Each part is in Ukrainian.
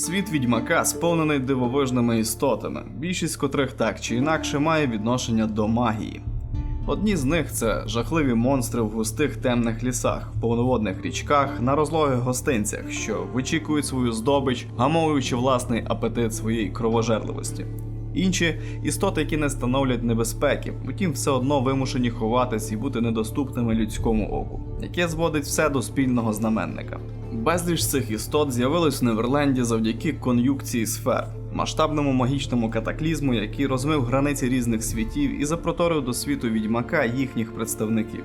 Світ відьмака сповнений дивовижними істотами, більшість котрих так чи інакше має відношення до магії. Одні з них це жахливі монстри в густих темних лісах, в повноводних річках, на розлогих гостинцях, що вичікують свою здобич, гамовуючи власний апетит своєї кровожерливості. Інші істоти, які не становлять небезпеки, втім все одно вимушені ховатись і бути недоступними людському оку, яке зводить все до спільного знаменника. Безліч цих істот з'явилось в Неверленді завдяки кон'юкції сфер, масштабному магічному катаклізму, який розмив границі різних світів і запроторив до світу відьмака їхніх представників.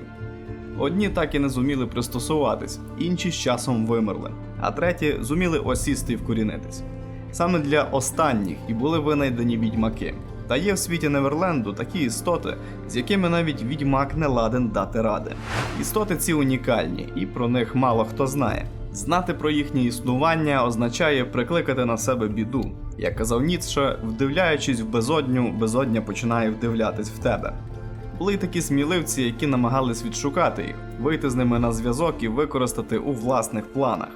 Одні так і не зуміли пристосуватись, інші з часом вимерли, а треті зуміли осісти і вкорінитись. Саме для останніх і були винайдені відьмаки. Та є в світі Неверленду такі істоти, з якими навіть відьмак не ладен дати ради. Істоти ці унікальні, і про них мало хто знає. Знати про їхнє існування означає прикликати на себе біду. Як казав Ніцше, вдивляючись в безодню, безодня починає вдивлятись в тебе. Були й такі сміливці, які намагались відшукати їх, вийти з ними на зв'язок і використати у власних планах.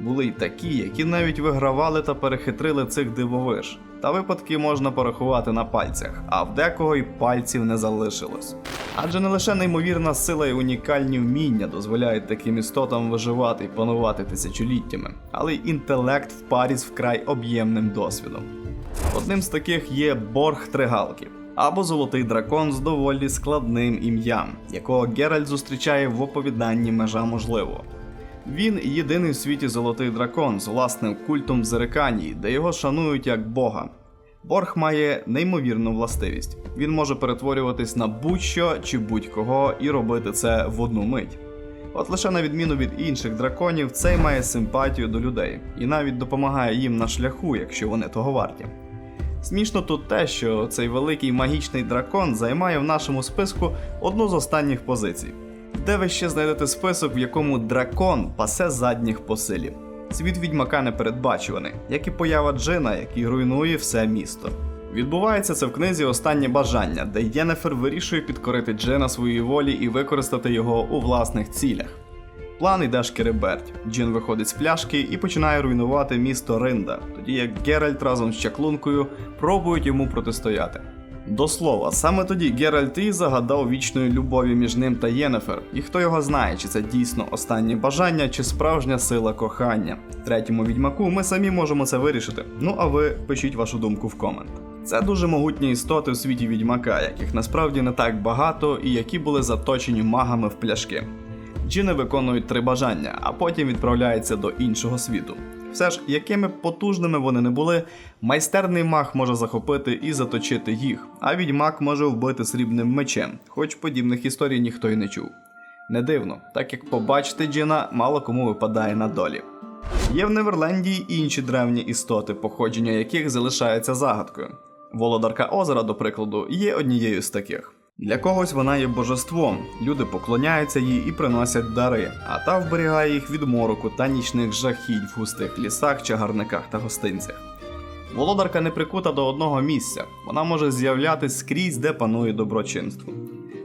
Були й такі, які навіть вигравали та перехитрили цих дивовиж. Та випадки можна порахувати на пальцях, а в декого й пальців не залишилось. Адже не лише неймовірна сила і унікальні вміння дозволяють таким істотам виживати і панувати тисячоліттями, але й інтелект в парі з вкрай об'ємним досвідом. Одним з таких є Борг Тригалки, або Золотий дракон з доволі складним ім'ям, якого Геральт зустрічає в оповіданні Межа можливого. Він єдиний в світі золотий дракон з власним культом в де його шанують як бога. Борг має неймовірну властивість. Він може перетворюватись на будь-що чи будь-кого і робити це в одну мить. От лише на відміну від інших драконів, цей має симпатію до людей і навіть допомагає їм на шляху, якщо вони того варті. Смішно тут те, що цей великий магічний дракон займає в нашому списку одну з останніх позицій. Де ви ще знайдете список, в якому дракон пасе задніх по силі? Світ відьмака непередбачуваний, як і поява Джина, який руйнує все місто. Відбувається це в книзі Останнє бажання, де Єнефер вирішує підкорити Джина своїй волі і використати його у власних цілях. План йде шкереберть. Джин виходить з пляшки і починає руйнувати місто Ринда, тоді як Геральт разом з чаклункою пробують йому протистояти. До слова, саме тоді Геральт і загадав вічної любові між ним та Єнефер, і хто його знає, чи це дійсно останнє бажання, чи справжня сила кохання. Третьому відьмаку ми самі можемо це вирішити. Ну а ви пишіть вашу думку в комент. Це дуже могутні істоти у світі відьмака, яких насправді не так багато і які були заточені магами в пляшки. Джини виконують три бажання, а потім відправляються до іншого світу. Все ж, якими потужними вони не були, майстерний маг може захопити і заточити їх, а відьмак може вбити срібним мечем, хоч подібних історій ніхто й не чув. Не дивно, так як побачити Джина мало кому випадає на долі. Є в Неверленді й інші древні істоти, походження яких залишається загадкою. Володарка озера, до прикладу, є однією з таких. Для когось вона є божеством, люди поклоняються їй і приносять дари, а та вберігає їх від мороку та нічних жахіть в густих лісах, чагарниках та гостинцях. Володарка не прикута до одного місця, вона може з'являтись скрізь, де панує доброчинство.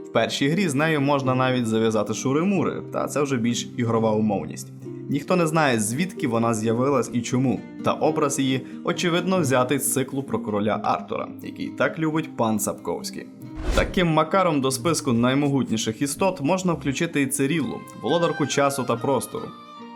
В першій грі з нею можна навіть зав'язати шури-мури, та це вже більш ігрова умовність. Ніхто не знає, звідки вона з'явилась і чому, та образ її, очевидно, взятий з циклу про короля Артура, який так любить пан Сапковський. Таким макаром до списку наймогутніших істот можна включити і Циріллу, володарку часу та простору.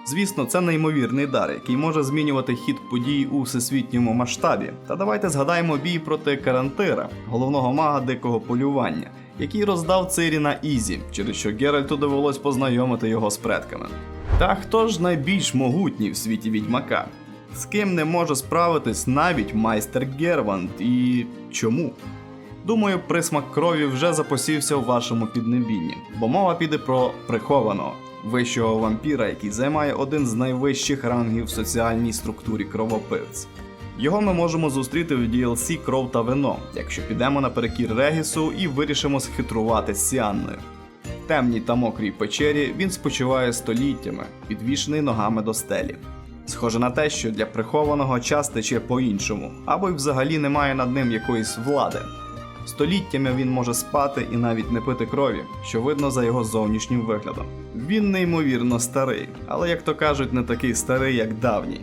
Звісно, це неймовірний дар, який може змінювати хід подій у всесвітньому масштабі. Та давайте згадаємо бій проти Карантира, головного мага дикого полювання, який роздав Цирі на Ізі, через що Геральту довелось познайомити його з предками. Та хто ж найбільш могутній в світі відьмака? З ким не може справитись навіть майстер Герванд і чому? Думаю, присмак крові вже запосівся у вашому піднебінні, бо мова піде про прихованого вищого вампіра, який займає один з найвищих рангів в соціальній структурі кровопивць. Його ми можемо зустріти в DLC Кров та вино, якщо підемо наперекір Регісу і вирішимо схитрувати з Сіанною. Темній та мокрій печері він спочиває століттями, підвішений ногами до стелі. Схоже на те, що для прихованого час тече по-іншому, або й взагалі немає над ним якоїсь влади. Століттями він може спати і навіть не пити крові, що видно за його зовнішнім виглядом. Він неймовірно старий, але як то кажуть, не такий старий, як давній.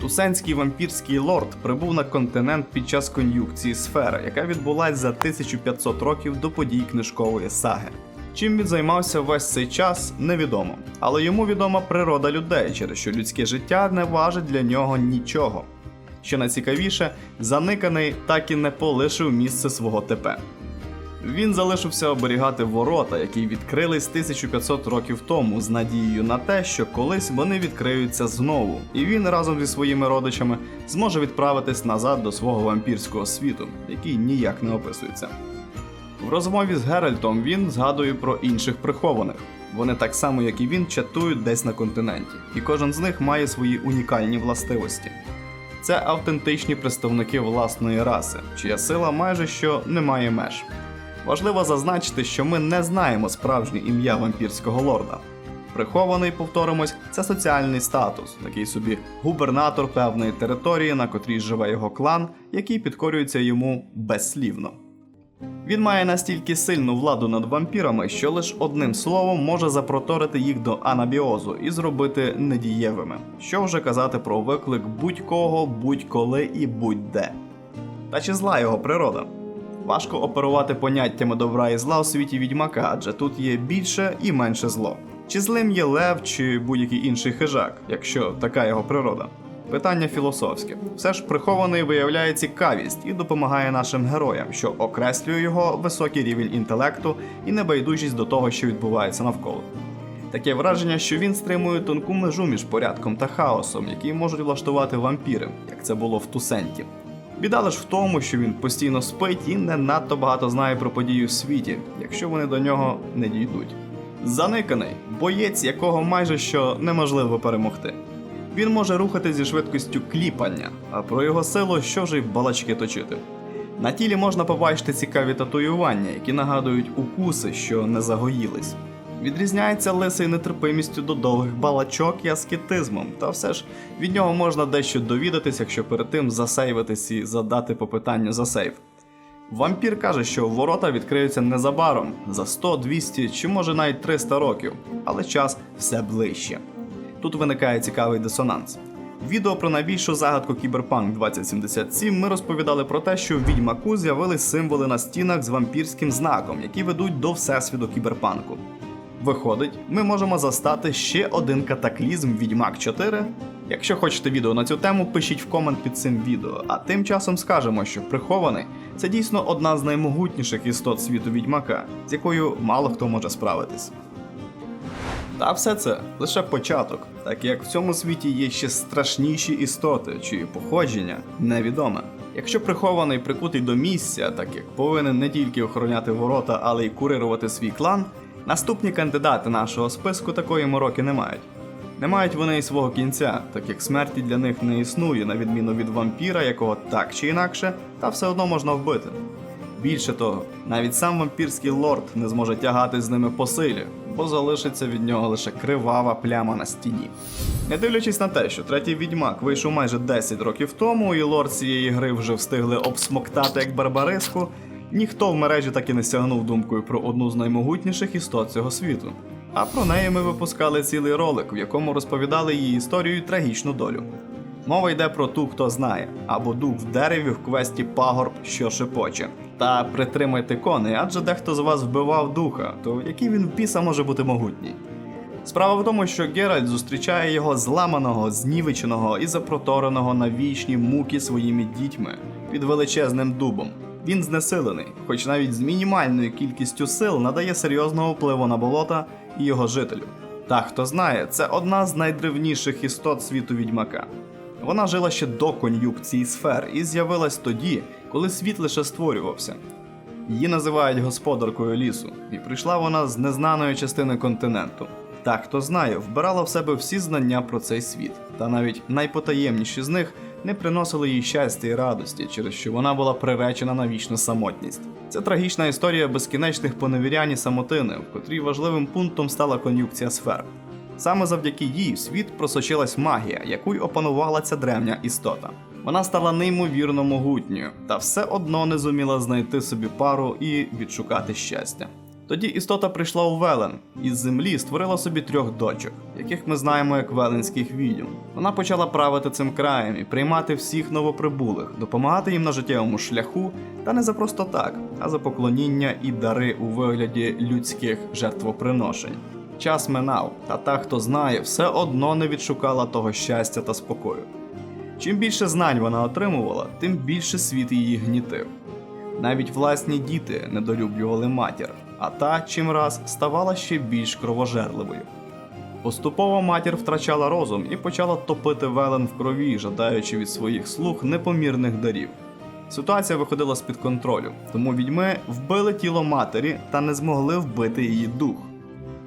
Тусенський вампірський лорд прибув на континент під час кон'юкції сфери, яка відбулась за 1500 років до подій книжкової саги. Чим він займався весь цей час, невідомо, але йому відома природа людей, через що людське життя не важить для нього нічого. Що найцікавіше, заниканий так і не полишив місце свого ТП. Він залишився оберігати ворота, які відкрились 1500 років тому, з надією на те, що колись вони відкриються знову, і він разом зі своїми родичами зможе відправитись назад до свого вампірського світу, який ніяк не описується. В розмові з Геральтом він згадує про інших прихованих. Вони так само, як і він, чатують десь на континенті, і кожен з них має свої унікальні властивості. Це автентичні представники власної раси, чия сила майже що не має меж. Важливо зазначити, що ми не знаємо справжнє ім'я вампірського лорда. Прихований, повторимось, це соціальний статус, такий собі губернатор певної території, на котрій живе його клан, який підкорюється йому безслівно. Він має настільки сильну владу над вампірами, що лише одним словом може запроторити їх до анабіозу і зробити недієвими. Що вже казати про виклик будь-кого, будь-коли і будь-де. Та чи зла його природа? Важко оперувати поняттями добра і зла у світі відьмака, адже тут є більше і менше зло. Чи злим є лев, чи будь-який інший хижак, якщо така його природа? Питання філософське. Все ж прихований виявляє цікавість і допомагає нашим героям, що окреслює його високий рівень інтелекту і небайдужість до того, що відбувається навколо. Таке враження, що він стримує тонку межу між порядком та хаосом, які можуть влаштувати вампіри, як це було в Тусенті. Біда лиш в тому, що він постійно спить і не надто багато знає про події в світі, якщо вони до нього не дійдуть. Заниканий боєць, якого майже що неможливо перемогти. Він може рухати зі швидкістю кліпання, а про його силу що вже й балачки точити. На тілі можна побачити цікаві татуювання, які нагадують укуси, що не загоїлись. Відрізняється лисий нетерпимістю до довгих балачок і аскетизмом, та все ж від нього можна дещо довідатись, якщо перед тим засейвитись і задати по питанню за сейф. Вампір каже, що ворота відкриються незабаром за 100, 200 чи може навіть 300 років, але час все ближче. Тут виникає цікавий дисонанс. Відео про найбільшу загадку Кіберпанк 2077 ми розповідали про те, що в відьмаку з'явились символи на стінах з вампірським знаком, які ведуть до всесвіту кіберпанку. Виходить, ми можемо застати ще один катаклізм Відьмак 4. Якщо хочете відео на цю тему, пишіть в комент під цим відео, а тим часом скажемо, що прихований це дійсно одна з наймогутніших істот світу відьмака, з якою мало хто може справитись. Та все це лише початок, так як в цьому світі є ще страшніші істоти, чиї походження невідоме. Якщо прихований прикутий до місця, так як повинен не тільки охороняти ворота, але й курирувати свій клан, наступні кандидати нашого списку такої мороки не мають. Не мають вони й свого кінця, так як смерті для них не існує, на відміну від вампіра, якого так чи інакше, та все одно можна вбити. Більше того, навіть сам вампірський лорд не зможе тягати з ними по силі, бо залишиться від нього лише кривава пляма на стіні. Не дивлячись на те, що третій відьмак вийшов майже 10 років тому, і лорд цієї гри вже встигли обсмоктати як барбариску, ніхто в мережі так і не сягнув думкою про одну з наймогутніших істот цього світу. А про неї ми випускали цілий ролик, в якому розповідали її історію і трагічну долю. Мова йде про ту, хто знає, або дух в дереві в квесті пагорб, що шепоче. Та притримайте коней, адже дехто з вас вбивав духа, то який він в біса може бути могутній. Справа в тому, що Геральт зустрічає його зламаного, знівеченого і запротореного на вічні муки своїми дітьми під величезним дубом. Він знесилений, хоч навіть з мінімальною кількістю сил надає серйозного впливу на болота і його жителів. Та хто знає, це одна з найдревніших істот світу відьмака. Вона жила ще до кон'юкції сфер і з'явилась тоді, коли світ лише створювався. Її називають господаркою лісу, і прийшла вона з незнаної частини континенту. Та хто знає, вбирала в себе всі знання про цей світ, та навіть найпотаємніші з них не приносили їй щастя і радості, через що вона була приречена на вічну самотність. Це трагічна історія безкінечних поневірянь і самотини, в котрій важливим пунктом стала кон'юкція сфер. Саме завдяки їй в світ просочилась магія, яку й опанувала ця древня істота. Вона стала неймовірно могутньою, та все одно не зуміла знайти собі пару і відшукати щастя. Тоді істота прийшла у Велен із землі створила собі трьох дочок, яких ми знаємо як веленських відьом. Вона почала правити цим краєм і приймати всіх новоприбулих, допомагати їм на життєвому шляху, та не за просто так, а за поклоніння і дари у вигляді людських жертвоприношень. Час минав, та та, хто знає, все одно не відшукала того щастя та спокою. Чим більше знань вона отримувала, тим більше світ її гнітив. Навіть власні діти недолюблювали матір, а та чимраз ставала ще більш кровожерливою. Поступово матір втрачала розум і почала топити велен в крові, жадаючи від своїх слуг непомірних дарів. Ситуація виходила з-під контролю, тому відьми вбили тіло матері та не змогли вбити її дух.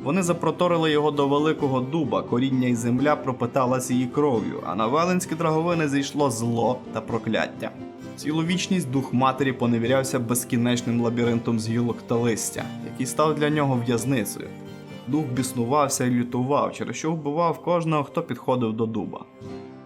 Вони запроторили його до великого дуба, коріння і земля пропиталась її кров'ю, а на велинські драговини зійшло зло та прокляття. Цілу вічність дух матері поневірявся безкінечним лабіринтом з гілок та листя, який став для нього в'язницею. Дух біснувався і лютував, через що вбивав кожного, хто підходив до дуба.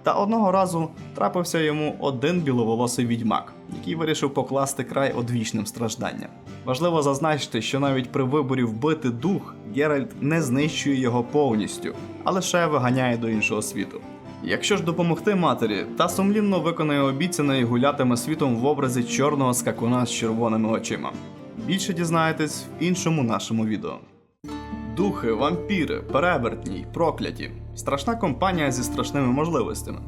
Та одного разу трапився йому один біловолосий відьмак, який вирішив покласти край одвічним стражданням. Важливо зазначити, що навіть при виборі вбити дух Геральт не знищує його повністю, а лише виганяє до іншого світу. Якщо ж допомогти матері, та сумлінно виконає обіцяне і гулятиме світом в образі чорного скакуна з червоними очима. Більше дізнаєтесь в іншому нашому відео. Духи, вампіри, перевертні, прокляті. Страшна компанія зі страшними можливостями.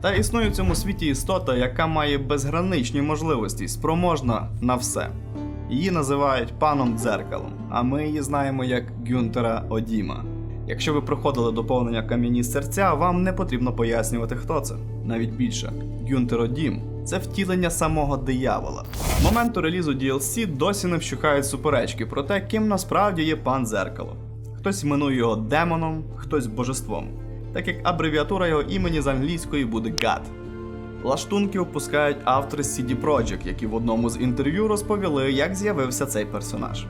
Та існує в цьому світі істота, яка має безграничні можливості, спроможна на все. Її називають паном дзеркалом, а ми її знаємо як Гюнтера Одіма. Якщо ви проходили доповнення кам'яні серця, вам не потрібно пояснювати, хто це. Навіть більше. Гюнтер Одім це втілення самого диявола. З моменту релізу DLC досі не вщухають суперечки про те, ким насправді є пан дзеркало. Хтось іменує його демоном, хтось божеством, так як абревіатура його імені з англійської буде God. Лаштунки опускають автори CD Projekt, які в одному з інтерв'ю розповіли, як з'явився цей персонаж.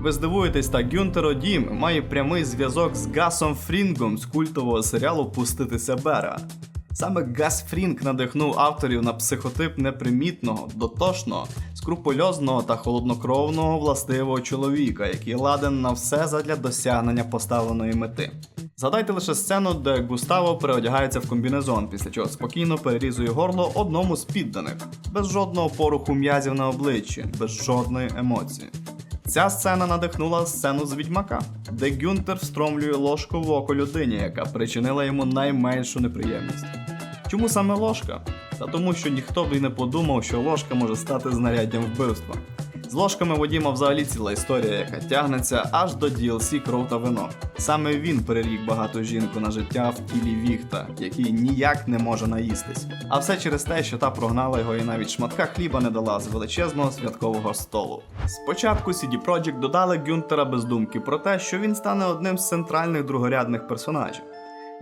Ви здивуєтесь, та Гюнтер Одім має прямий зв'язок з Гасом Фрінгом з культового серіалу Пуститися Бера. Саме Гас Фрінг надихнув авторів на психотип непримітного, дотошного, скрупульозного та холоднокровного властивого чоловіка, який ладен на все задля досягнення поставленої мети. Згадайте лише сцену, де Густаво переодягається в комбінезон, після чого спокійно перерізує горло одному з підданих, без жодного поруху м'язів на обличчі, без жодної емоції. Ця сцена надихнула сцену з відьмака, де Гюнтер встромлює ложку в око людині, яка причинила йому найменшу неприємність. Чому саме ложка? Та тому, що ніхто б і не подумав, що ложка може стати знаряддям вбивства. З ложками Вадіма взагалі ціла історія, яка тягнеться аж до DLC кров та вино. Саме він переріг багату жінку на життя в тілі Віхта, який ніяк не може наїстись. А все через те, що та прогнала його і навіть шматка хліба не дала з величезного святкового столу. Спочатку CD Projekt додали Гюнтера без думки про те, що він стане одним з центральних другорядних персонажів.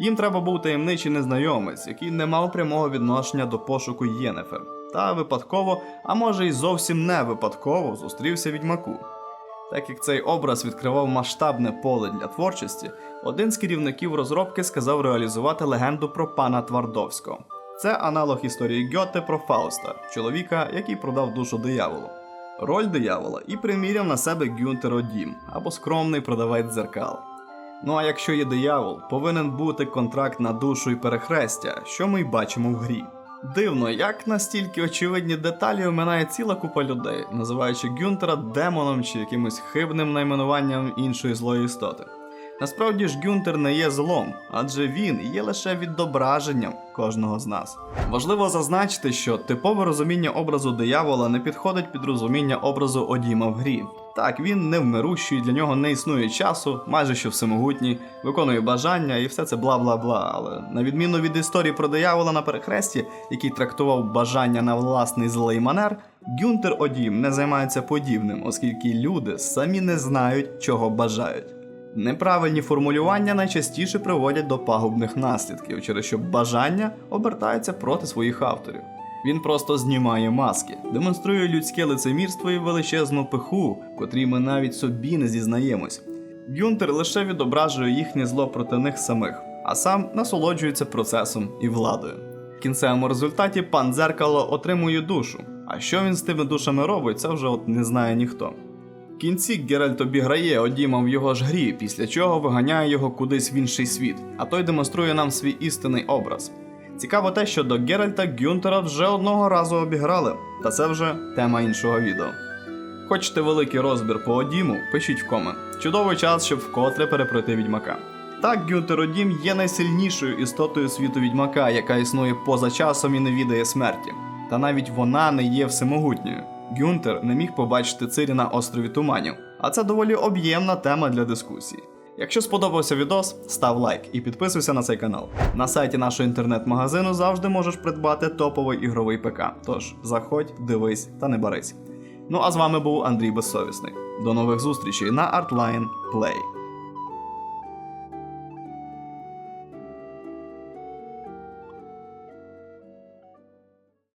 Їм треба був таємничий незнайомець, який не мав прямого відношення до пошуку Єнефер, та випадково, а може й зовсім не випадково, зустрівся відьмаку. Так як цей образ відкривав масштабне поле для творчості, один з керівників розробки сказав реалізувати легенду про пана Твардовського. Це аналог історії Гьоте про Фауста, чоловіка, який продав душу дияволу. Роль диявола і приміряв на себе Гюнтер Одім або скромний продавець дзеркал. Ну а якщо є диявол, повинен бути контракт на душу і перехрестя, що ми й бачимо в грі. Дивно, як настільки очевидні деталі оминає ціла купа людей, називаючи Гюнтера демоном чи якимось хибним найменуванням іншої злої істоти. Насправді ж Гюнтер не є злом, адже він є лише відображенням кожного з нас. Важливо зазначити, що типове розуміння образу диявола не підходить під розуміння образу Одіма в грі. Так, він невмирущий, для нього не існує часу, майже що всемогутній, виконує бажання і все це бла бла бла. Але на відміну від історії про диявола на перехресті, який трактував бажання на власний злий манер, Гюнтер Одім не займається подібним, оскільки люди самі не знають, чого бажають. Неправильні формулювання найчастіше приводять до пагубних наслідків, через що бажання обертаються проти своїх авторів. Він просто знімає маски, демонструє людське лицемірство і величезну пиху, котрій ми навіть собі не зізнаємось. Гюнтер лише відображує їхнє зло проти них самих, а сам насолоджується процесом і владою. В кінцевому результаті пан дзеркало отримує душу. А що він з тими душами робить, це вже от не знає ніхто. Кінці Геральт обіграє Одіма в його ж грі, після чого виганяє його кудись в інший світ, а той демонструє нам свій істинний образ. Цікаво те, що до Геральта Гюнтера вже одного разу обіграли, та це вже тема іншого відео. Хочете великий розбір по Одіму? Пишіть в комент. Чудовий час, щоб вкотре перепройти відьмака. Так, Гюнтер Одім є найсильнішою істотою світу відьмака, яка існує поза часом і не відає смерті. Та навіть вона не є всемогутньою. Гюнтер не міг побачити Цирі на острові Туманів, а це доволі об'ємна тема для дискусії. Якщо сподобався відос, став лайк і підписуйся на цей канал. На сайті нашого інтернет-магазину завжди можеш придбати топовий ігровий ПК. Тож заходь, дивись та не барись. Ну а з вами був Андрій Безсовісний. До нових зустрічей на Artline Play.